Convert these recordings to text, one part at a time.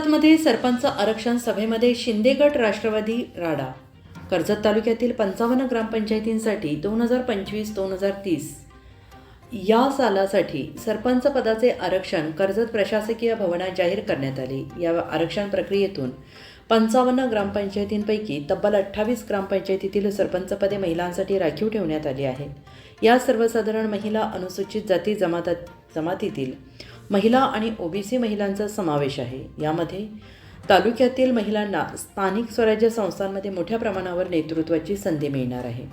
कर्जतमध्ये सरपंच आरक्षण सभेमध्ये शिंदेगट राष्ट्रवादी राडा. कर्जत तालुक्यातील पंचावन्न ग्रामपंचायतींसाठी दोन हजार पंचवीस दोन हजार तीस. या सालासाठी सरपंच पदाचे आरक्षण कर्जत प्रशासकीय भवनात जाहीर करण्यात आले. या आरक्षण प्रक्रियेतून पंचावन्न ग्रामपंचायतींपैकी तब्बल अठ्ठावीस ग्रामपंचायतीतील सरपंचपदे महिलांसाठी राखीव ठेवण्यात आली आहेत. या सर्वसाधारण महिला अनुसूचित जाती जमातात जमातीतील महिला आणि ओबीसी महिलांचा समावेश आहे. यामध्ये तालुक्यातील महिलांना स्थानिक स्वराज्य संस्थांमध्ये मोठ्या प्रमाणावर नेतृत्वाची संधी मिळणार आहे.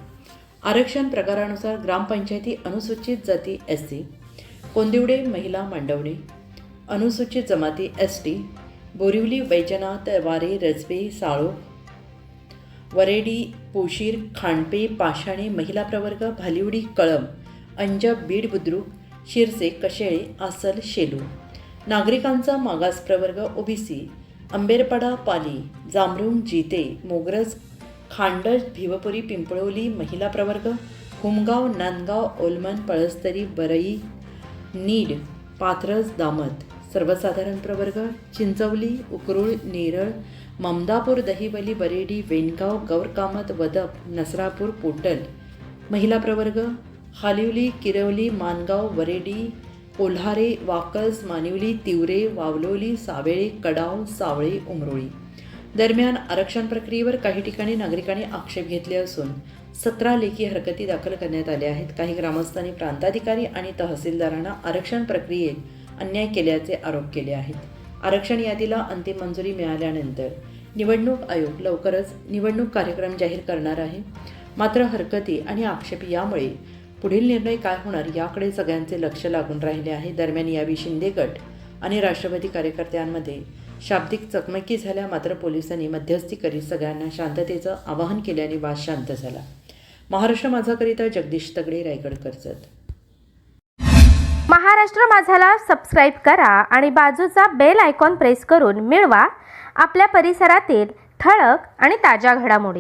आरक्षण प्रकारानुसार ग्रामपंचायती अनुसूचित जाती एस सी कोंदिवडे महिला मांडवणे अनुसूचित जमाती एस टी बोरिवली वैजनाथ वारे रजबे साळो वरेडी पोशीर खांडपे पाषाणे महिला प्रवर्ग भालिवडी कळम अंजब बीड बुद्रुक शिरसे कशेळे आसल शेलू. नागरिकांचा मागास प्रवर्ग ओबीसी. अंबेरपाडा पाली. जांभरुण जिते. मोगरज खांडज भिवपुरी पिंपळोली महिला प्रवर्ग. हुमगाव नांदगाव ओलमन पळस्तरी बरई. नीड पाथरज दामत सर्वसाधारण प्रवर्ग. चिंचवली उकरूळ नेरळ. ममदापूर दहिवली बरेडी वेणगाव गौरकामत वदप नसरापूर पोटल. महिला प्रवर्ग. हालिवली किरवली मानगाव वरेडी कोल्हारे वाकस मानिवली तिवरे वावलोली सावेळे कडाव सावळे उमरोळी. दरम्यान आरक्षण प्रक्रियेवर काही ठिकाणी नागरिकांनी आक्षेप घेतले असून सतरा लेखी हरकती दाखल करण्यात आल्या आहेत. काही ग्रामस्थांनी प्रांताधिकारी आणि तहसीलदारांना आरक्षण प्रक्रियेत अन्याय केल्याचे आरोप केले आहेत. आरक्षण यादीला अंतिम मंजुरी मिळाल्यानंतर निवडणूक आयोग लवकरच निवडणूक कार्यक्रम जाहीर करणार आहे. मात्र हरकती आणि आक्षेप यामुळे पुढील निर्णय काय होणार याकडे सगळ्यांचे लक्ष लागून राहिले आहे. दरम्यान यावेळी शिंदे गट आणि राष्ट्रवादी कार्यकर्त्यांमध्ये शाब्दिक चकमकी झाल्या. मात्र पोलिसांनी मध्यस्थी करीत सगळ्यांना शांततेचं आवाहन केल्याने वाद शांत झाला. महाराष्ट्र माझाकरिता जगदीश तगडे रायगड कर्जत महाराष्ट्र माझाला सबस्क्राईब करा आणि बाजूचा बेल आयकॉन प्रेस करून मिळवा. आपल्या परिसरातील ठळक आणि ताज्या घडामोडी.